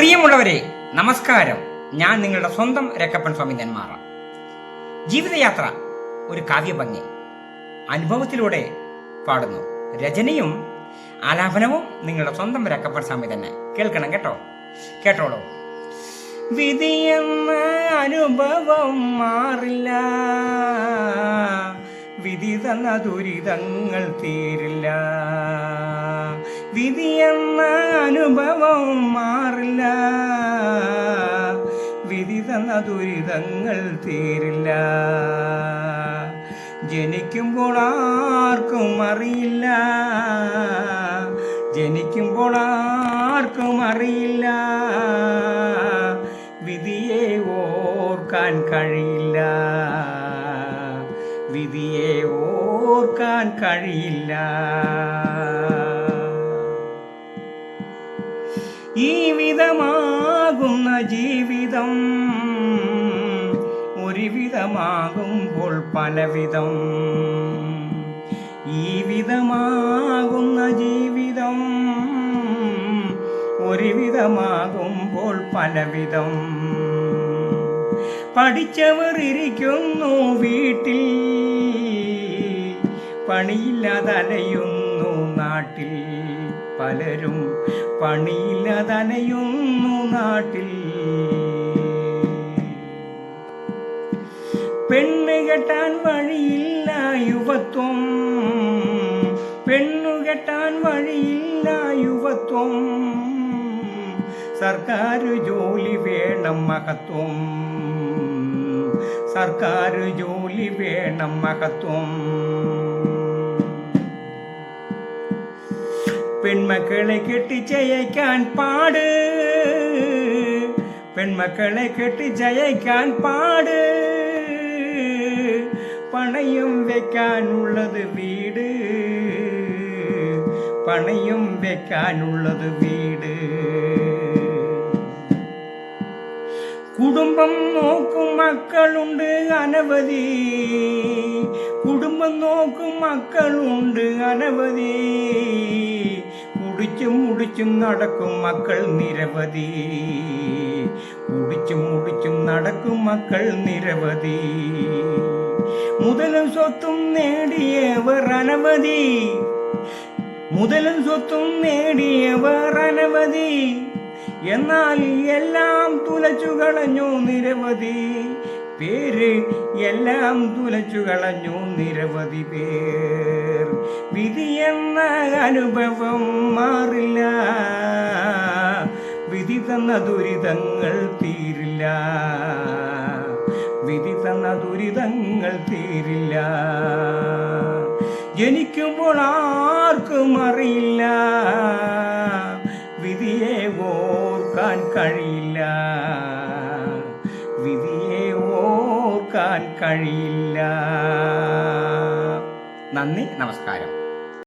പ്രിയമുള്ളവരെ നമസ്കാരം. ഞാൻ നിങ്ങളുടെ സ്വന്തം രക്കപ്പൻ സ്വാമി നെന്മാറ. ജീവിതയാത്ര ഒരു കാവ്യഭംഗി. അനുഭവത്തിലൂടെ പാടുന്നു. രചനയും ആലാപനവും നിങ്ങളുടെ സ്വന്തം രക്കപ്പൻ സ്വാമി തന്നെ. കേൾക്കണം കേട്ടോ? കേട്ടോളൂ. വിധിയെന്ന അനുഭവം മാറില്ല. വിധി തന്ന ദുരിതങ്ങൾ തീരില്ല. വിധിയെന്ന അനുഭവം മാറില്ല. വിധി തന്ന ദുരിതങ്ങൾ തീരില്ല. ജനിക്കുമ്പോൾ ആർക്കും അറിയില്ല. ജനിക്കുമ്പോൾ ആർക്കും അറിയില്ല. വിധിയെ ഓർക്കാൻ കഴിയില്ല. വിധിയെ ഓർക്കാൻ കഴിയില്ല. ഈ വിധമാകുന്ന ജീവിതം ഒരുവിധമാകുമ്പോൾ പലവിധം. ഈ വിധമാകുന്ന ജീവിതം ഒരുവിധമാകുമ്പോൾ പലവിധം. പഠിച്ചവർ ഇരിക്കുന്നു വീട്ടിൽ പണിയില്ലാതലയുന്നു നാട്ടിൽ. പലരും പണിയില്ലാതലയുന്നു നാട്ടിൽ. പെണ്ണ് കെട്ടാൻ വഴിയില്ല യുവത്വം. പെണ്ണു കെട്ടാൻ വഴിയില്ല യുവത്വം. സർക്കാർ ജോലി വേണം മഹത്വം. സർക്കാർ ജോലി വേണം മഹത്വം. പെൺമക്കളെ കെട്ടിച്ചയക്കാൻ പാട്. പെൺമക്കളെ കെട്ടിച്ചയക്കാൻ പാട്. പണയും വെക്കാനുള്ളത് വീട്. പണയും വെക്കാനുള്ളത് വീട്. കുടുംബം നോക്കും മക്കളുണ്ട് അനവധി. കുടുംബം നോക്കും മക്കളുണ്ട് അനവധി. കുടിച്ചും മുടിച്ചും നടക്കും മക്കൾ നിരവധി. കുടിച്ചും മുടിച്ചും നടക്കും മക്കൾ നിരവധി. മുതലും സ്വത്തും നേടിയവർ അനവധി. മുതലും സ്വത്തും നേടിയവർ അനവധി. എന്നാൽ എല്ലാം തുലച്ചു കളഞ്ഞു നിരവധി. പേര് എല്ലാം തുലച്ചു കളഞ്ഞു നിരവധി പേർ. വിധി എന്ന അനുഭവം മാറില്ല. വിധി തന്ന ദുരിതങ്ങൾ തീരില്ല. വിധി തന്ന ദുരിതങ്ങൾ തീരില്ല. ജനിക്കുമ്പോൾ ആർക്കും അറിയില്ല. വിധിയെ ഓർക്കാൻ കഴിയില്ല. വിധിയെ ഓർക്കാൻ കഴിയില്ല. നന്ദി നമസ്കാരം.